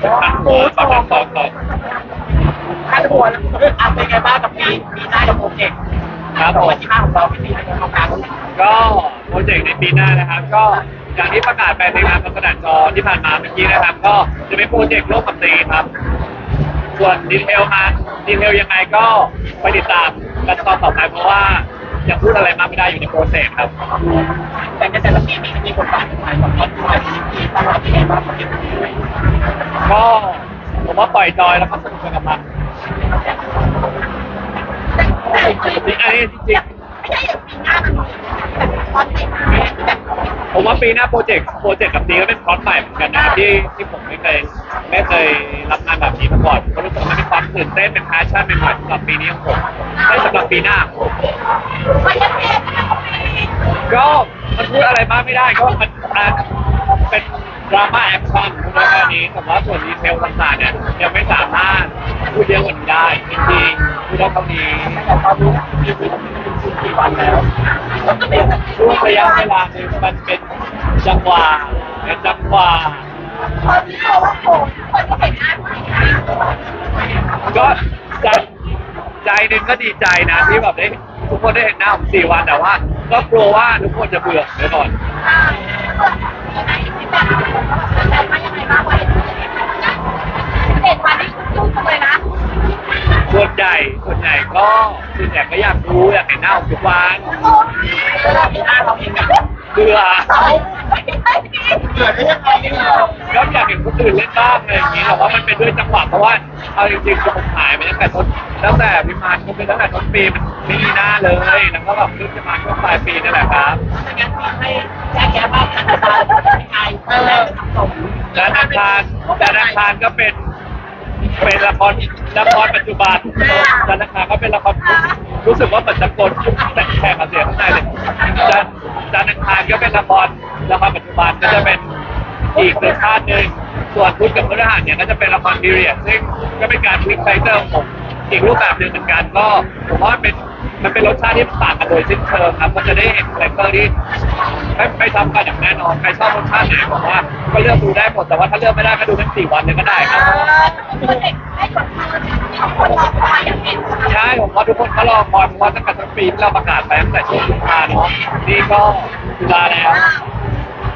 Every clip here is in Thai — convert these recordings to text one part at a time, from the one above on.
เป็นพันหัวตอนนั้นตอนต่อค่าตัวแล้วอะเป็นไงบ้างกับปีปีหน้ากับโปรเจกต์ครับผมวันที่ห้าของเราที่มีในโครงการก็โปรเจกต์ในปีหน้านะครับ ก็อย่างที่ประกาศไปในงานประกาศจอที่ผ่านมาเมื่อกี้นะครับ ก็จะเป็นโปรเจกต์ร่วมกับตีครับ ส่วนดีเทลงาดีเทลยังไงก็ไปติดตามกันตอนต่อไปเพราะว่ายังพูดอะไรมากไม่ได้อยู่ในโปรเซสครับแต่ในแต่ละปีมีมีบทบาท ผมว่าปล่อยจอยแล้วก็สนุกไปกับมันจริงอันนี้จริงไม่ใช่อย่างปีหน้ามันแบบตอนติดแบบๆผมว่าปีหน้าโปรเจกต์โปรเจกต์กับตีก็เป็นคอร์สใหม่เหมือนกันนะที่ที่ผมไม่เคยไม่เคยรับงานแบบนี้มาก่อนก็รู้สึกว่ามันเป็นความตื่นเต้นเป็นแพชชั่นใหม่ๆสำหรับปีนี้ของผมไม่สำหรับปีหน้าของผมวันยันเทศนก็มันพูดอะไรมากไม่ได้ก็มันอะเป็น ดราม่าแอคชั่นพูดได้แค่นี้แต่ว่าส่วนดีเทลต่างๆเนี่ยยังไม่สามารถพูดเยอะกว่านี้ได้จริงๆพูดได้เท่านี้แต่ตอนนี้ปีนี้กี่วันแล้วช่วงระยะเวลาหนึ่งมันเป็นจังหวะเป็นจังหวะพอที่เขาว่าโอ้คนที่เห็นหน้าปีหน้าก็ใจใจหนึ่งก็ดีใจนะที่แบบได้ทุกคนได้เห็นหน้าผมสี่วันแต่ว่า ก็กลัวว่าทุกคนจะเบื่อไปก่อน อ่ายังไงที่แบบแบบ มายังไงบ้างวันเด็ดวันนี้ยุ่งจังเลยนะส่วนใหญ่ส่วนใหญ่ก็ส่วนใหญ่ก็อยากรู้อยากเห็นหน้าผมทุกวันโอ้แล้วปีหน้าเราเองแบบเบื่อเขาไม่ใช่พี่เกิดได้ยังไงเนี่ยก็อยากเห็นคนอื่นเล่นบ้างอะไรอย่างนี้แต่ว่ามันเป็นด้วยจังหวะเพราะว่าเอาจริงๆคือผมหายไปตั้งแต่ต้นตั้งแต่พิมานก็เป็นตั้งแต่ต้นปีมันไม่มีหน้าเลยแล้วก็แบบเพิ่งจะมาช่วงปลายปีนั่นแหละครับงั้นมีให้แจ้แย้บ้างกันตาเป็นไงแรกจะทำส่ง จานอังคารจานอังคารก็เป็นเป็นละครละครปัจจุบันจานอังคารก็เป็นละครรู้สึกว่าเหมือนตะโกนแต่แขกเสียงข้างในเลยจานจานอังคารก็เป็นละครละครปัจจุบันก็จะเป็นอีกรสชาติหนึ่งส่วนพุธกับพฤหัสเนี่ยก็จะเป็นละครพีเรียดซึ่งก็เป็นการพลิกไคเตอร์ของผมอีกรูปแบบหนึ่งเหมือนกันก็ผมว่าเป็นมันเป็นรสชาติที่ต่างกันโดยสิ้นเชิงครับ ก็จะได้เห็นคาแรคเตอร์ที่ ไม่ไม่ซ้ำกันอย่างแน่นอนใครชอบรสชาติไหนผมว่าก็เลือกดูได้หมดแต่ว่าถ้าเลือกไม่ได้ก็ดูทั้งสี่วันเลยก็ได้ครับคือเด็กได้ผลที่คนรอคอยอย่างเห็นใช่ผมว่าทุกคนก็รอคอยเพราะว่าตั้งแต่ต้นปีที่เราประกาศไปตั้งแต่ช่วงกุมภาเนาะนี่ก็ตุลาแล้ว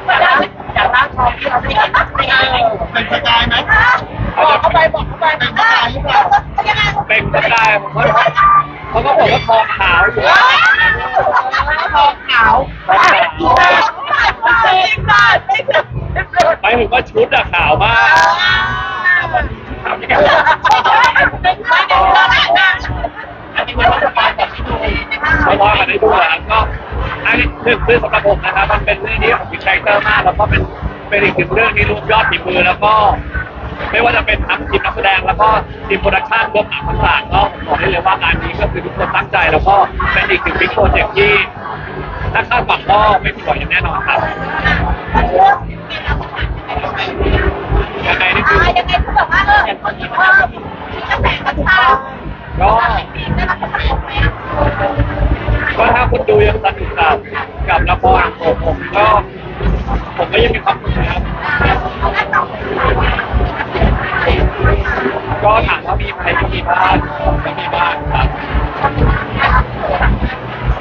อย่างร่างอย่างร่างทองที่เราไม่เห็นเป็นไงเป็นสกายไหมบอกเข้าไปบอกเข้าไปเป็นสกายหรือเปล่ายังไงเป็นก็ได้ผมว่าเขาก็บอกว่าทองขาวอยู่ทอ งขาวทองขาวหมายถึงว่าชุดอะขาวมากขาวที่กันอันนี้มันสกายแต่ที่ดูไม่ว่ากันได้ดูแล้วก็อันนี้หนึ่งคือสำหรับผมนะครับมันเป็นเรื่องที่ผมมีคาแรคเตอร์มากแล้วก็เป็นเป็นอีกหนึ่งเรื่องที่รวมยอดฝีมือแล้วก็ ไม่ว่าจะเป็นทั้งทีมนักแสดงแล้วก็ทีมโปรดักชั่นรวมหนังต่างๆก็ผมบอกได้เลยว่างานนี้ก็คือทุกคนตั้งใจแล้วก็เป็นอีกหนึ่งบิ๊กโปรเจกต์ที่ ถ้าคาดหวังก็ไม่ผิดหวังอย่างแน่นอนครับยังไงนี่คือยังไงคือแบบว่าเอออย่างตอนนี้มันจะมีกระแสกระชากก็ก็ถ้าคุณดูยังสนุกกับกับละครของผมก็ผมก็ยังมีความสุขนะครับก็ถามว่ามีไหมก็มีบ้างก็มีบ้างครับ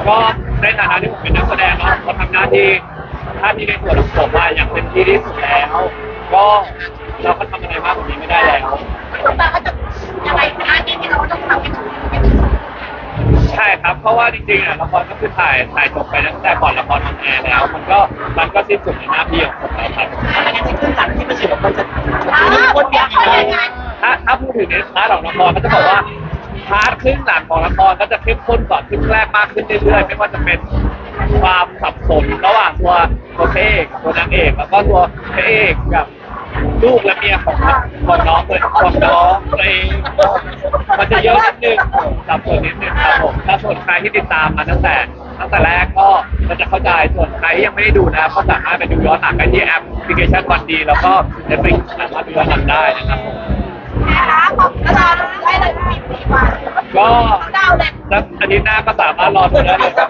ก็ ในฐานะที่ผมเป็นนักแสดงเนาะก็ทำหน้าที่หน้าที่ในส่วนของผมมาอย่างเต็มที่ที่สุดแล้ว ก็เราก็ทำอะไรมากกว่านี้ไม่ได้แล้วสุดท้ายก็จะยังไงหน้าที่ที่เราต้องทำให้ถูกใช่ครับ เพราะว่าจริงๆอะละครก็คือถ่ายถ่ายจบไปตั้งแต่ก่อนละครออนแอร์แล้ว มันก็มันก็สิ้นสุดในหน้าที่ของผมแล้วครับไม่งั้นที่ขึ้นหลังที่ประชุมมันจะมีคนเดียวอีกไหมถ้าถ้าพูดถึงในพาร์ทของละครก็จะบอกว่า พาร์ทครึ่งหลังของละครก็จะเข้มข้นกว่าครึ่งแรกมากขึ้นเรื่อยๆไม่ว่าจะเป็นความสับสนระหว่างตัวตัวพระเอกกับตัวนางเอก แล้วก็ตัวพระเอกกับลูกและเมียของของน้องเลยของน้องเองมันจะเยอะนิดนึงสับสนนิดนึงครับผมถ้าส่วนใครที่ติดตามมาตั้งแต่ตั้งแต่แรกก็มันจะเข้าใจส่วนใครที่ยังไม่ได้ดูนะก็สามารถไปดูย้อนหลังได้ที่แอปพลิเคชันวันดี แล้วก็เน็ตฟลิกสามารถดูย้อนหลังได้นะครับผม นะคะขอบคุณเราได้เลยปีสี่วันก็ดาวเลย แล้วอาทิตย์หน้าก็สามารถรอดูได้เลยครับ